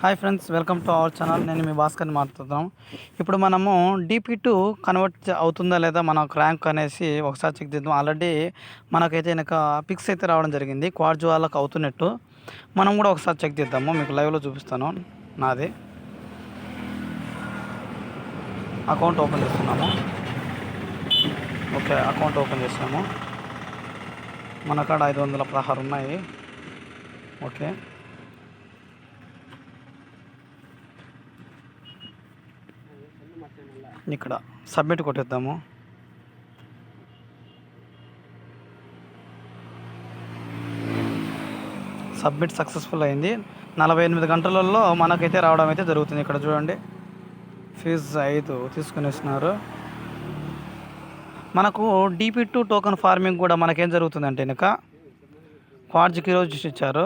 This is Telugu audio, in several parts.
Hi friends welcome to our channel. నేను మీ భాస్కర్ని మాట్లాడుతున్నాం. ఇప్పుడు మనము డీపీ టూ కన్వర్ట్ అవుతుందా లేదా మన ర్యాంక్ అనేసి ఒకసారి చెక్ చేద్దాం. ఆల్రెడీ మనకైతే వెనక పిక్స్ అయితే రావడం జరిగింది. క్వాడ్జ్ వాళ్ళకి అవుతున్నట్టు మనం కూడా ఒకసారి చెక్ చేద్దాము. మీకు లైవ్లో చూపిస్తాను. నాది. అకౌంట్ ఓపెన్ చేస్తున్నాము. ఓకే అకౌంట్ ఓపెన్ చేసాము మన కాడ ఐదు వందల పదహారు ఉన్నాయి. ఓకే. ఇక్కడ సబ్మిట్ కొట్టేద్దాము. సబ్మిట్ సక్సెస్ఫుల్ అయింది. నలభై ఎనిమిది గంటలలో మనకైతే రావడం అయితే జరుగుతుంది. ఇక్కడ చూడండి. ఫీజు ఐదు తీసుకునేస్తున్నారు. మనకు డీపీ టూ టోకెన్ ఫార్మింగ్ కూడా మనకేం జరుగుతుందంటే వెనుక క్వాడ్జ్కి రోజు ఇచ్చారు.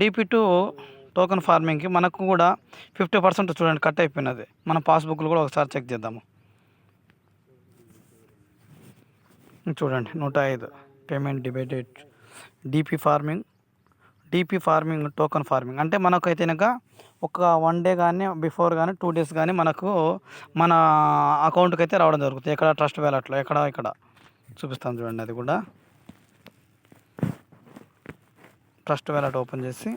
డీపీ టూ టోకెన్ ఫార్మింగ్కి మనకు కూడా ఫిఫ్టీ పర్సెంట్ చూడండి కట్ అయిపోయినది. మన పాస్బుక్లు కూడా ఒకసారి చెక్ చేద్దాము. చూడండి నూట ఐదు. Payment debited DP farming DP farming token farming అంటే మనకైతే కనుక ఒక వన్ డే కానీ బిఫోర్ కానీ టూ డేస్ కానీ మనకు మన అకౌంట్కి అయితే రావడం జరుగుతుంది. ఎక్కడ ట్రస్ట్ వ్యాలెట్లో ఎక్కడ ఇక్కడ. చూపిస్తాను చూడండి అది కూడా. ట్రస్ట్ వ్యాలెట్ ఓపెన్ చేసి.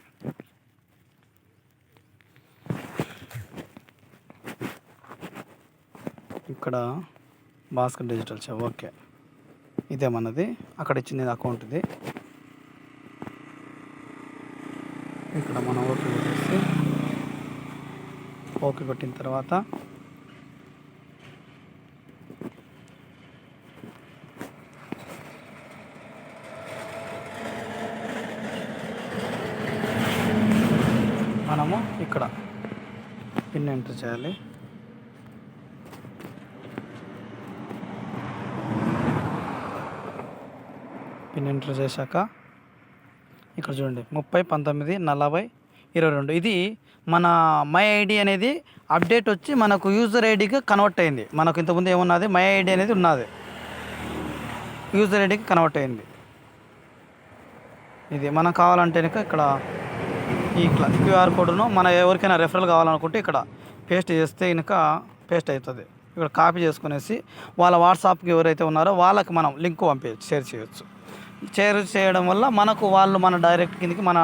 ఇక్కడ భాస్కర్ డిజిటల్ షాప్. ఓకే. ఇదే మనది. అక్కడ ఇచ్చింది అకౌంట్ ఇది. ఇక్కడ మనం ఓకే కొట్టేసి ఓకే కొట్టిన తర్వాత మనము ఇక్కడ పిన్ ఎంటర్ చేయాలి. పిన్ ఎంటర్ చేశాక ఇక్కడ చూడండి ముప్పై పంతొమ్మిది నలభై ఇరవై రెండు. ఇది మన మై ఐడి అనేది అప్డేట్ వచ్చి మనకు యూజర్ ఐడికి కన్వర్ట్ అయింది. మనకు ఇంతకుముందు ఏమున్నది? మై ఐడి అనేది ఉన్నది. యూజర్ ఐడికి కన్వర్ట్ అయింది. ఇది మనం కావాలంటే కనుక ఇక్కడ ఈ క్యూఆర్ కోడ్ను మన ఎవరికైనా రెఫరల్ కావాలనుకుంటే ఇక్కడ పేస్ట్ చేస్తే కనుక పేస్ట్ అవుతుంది. ఇక్కడ కాపీ చేసుకునేసి వాళ్ళ వాట్సాప్కి ఎవరైతే ఉన్నారో వాళ్ళకి మనం లింక్ పంపించచ్చు షేర్ చేయొచ్చు. షేర్ చేయడం వల్ల మనకు వాళ్ళు మన డైరెక్ట్ కిందకి మన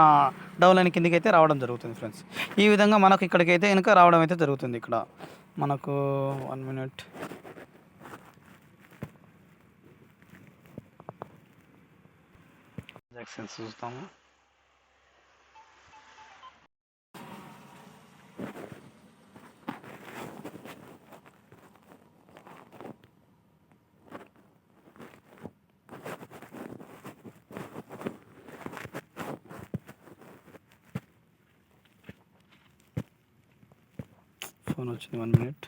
డౌన్లైన్ కిందకి అయితే రావడం జరుగుతుంది ఫ్రెండ్స్. ఈ విధంగా మనకు ఇక్కడికి అయితే కనుక రావడం అయితే జరుగుతుంది ఇక్కడ. మనకు వన్ మినిట్. చూస్తాము. ఫోన్ వచ్చింది వన్ మినిట్